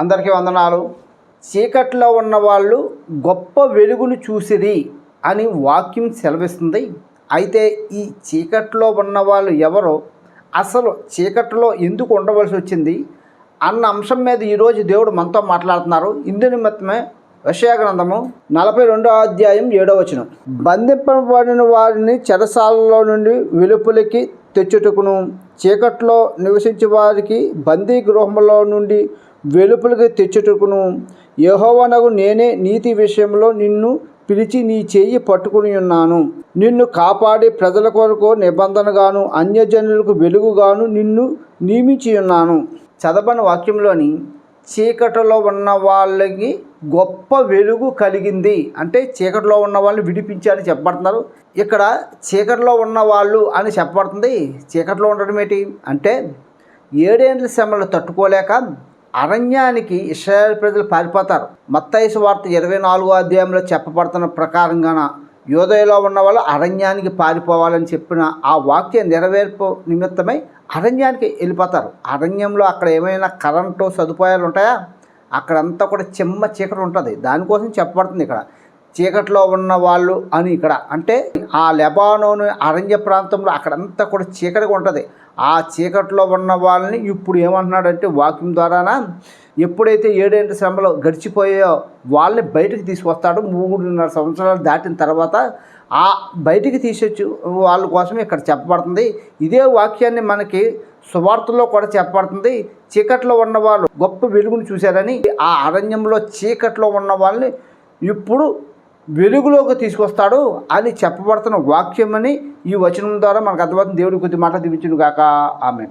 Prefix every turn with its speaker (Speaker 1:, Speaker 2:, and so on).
Speaker 1: అందరికీ వందనాలు. చీకట్లో ఉన్న వాళ్ళు గొప్ప వెలుగును చూసిరి అని వాక్యం సెలవిస్తుంది. అయితే ఈ చీకట్లో ఉన్న వాళ్ళు ఎవరో అసలు చీకట్లో ఎందుకు ఉండవలసి వచ్చింది అన్న అంశం మీద ఈరోజు దేవుడు మనతో మాట్లాడుతున్నారు. ఇందు నిమిత్తమే విషయ గ్రంథము నలభై రెండో అధ్యాయం ఏడో వచనం. బంధింపబడిన వారిని చెరసాలలో నుండి వెలుపులకి తెచ్చుటకును చీకట్లో నివసించే వారికి బందీ గృహంలో నుండి వెలుపలికి తెచ్చుటకును. యహోవనగు నేనే నీతి విషయంలో నిన్ను పిలిచి నీ చేయి పట్టుకుని ఉన్నాను. నిన్ను కాపాడి ప్రజల కొరకు నిబంధనగాను అన్యజనులకు వెలుగుగాను నిన్ను నియమించి ఉన్నాను. చదవని వాక్యంలోని చీకటిలో ఉన్న వాళ్ళకి గొప్ప వెలుగు కలిగింది. అంటే చీకటిలో ఉన్న వాళ్ళని విడిపించాలని చెప్పబడుతున్నారు. ఇక్కడ చీకటిలో ఉన్న వాళ్ళు అని చెప్పబడుతుంది. చీకటిలో ఉండడం ఏంటి? అంటే ఏడేండ్ల శ్రమలు తట్టుకోలేక అరణ్యానికి ఇస్రాయేల్ ప్రజలు పారిపోతారు. మత్తైసు వార్త ఇరవై నాలుగో అధ్యాయంలో చెప్పబడుతున్న ప్రకారంగాన యోదయలో ఉన్న వాళ్ళు అరణ్యానికి పారిపోవాలని చెప్పిన ఆ వాక్య నెరవేర్పు నిమిత్తమై అరణ్యానికి వెళ్ళిపోతారు. అరణ్యంలో అక్కడ ఏమైనా కరెంటు సదుపాయాలు ఉంటాయా? అక్కడంతా కూడా చెమ్మ చీకటి ఉంటుంది. దానికోసం చెప్పబడుతుంది ఇక్కడ. చీకట్లో ఉన్న వాళ్ళు అని ఇక్కడ. అంటే ఆ లెబానోను అరణ్య ప్రాంతంలో అక్కడంతా కూడా చీకటిగా ఉంటుంది. ఆ చీకట్లో ఉన్న వాళ్ళని ఇప్పుడు ఏమంటున్నాడంటే వాక్యం ద్వారానా? ఎప్పుడైతే ఏడేంటి శ్రమలో గడిచిపోయాయో వాళ్ళని బయటకు తీసుకొస్తాడు. మూడున్నర సంవత్సరాలు దాటిన తర్వాత ఆ బయటికి తీసొచ్చు వాళ్ళ కోసం ఇక్కడ చెప్పబడుతుంది. ఇదే వాక్యాన్ని మనకి సువార్తలో కూడా చెప్పబడుతుంది. చీకట్లో ఉన్న వాళ్ళు గొప్ప వెలుగును చూశారని. ఆ అరణ్యంలో చీకట్లో ఉన్న వాళ్ళని ఇప్పుడు వెలుగులోకి తీసుకొస్తాడు అని చెప్పబడుతున్న వాక్యమని ఈ వచనం ద్వారా మనకు అర్థమవుతుంది. దేవుడి కొద్ది మాట దీవించును గాక ఆమె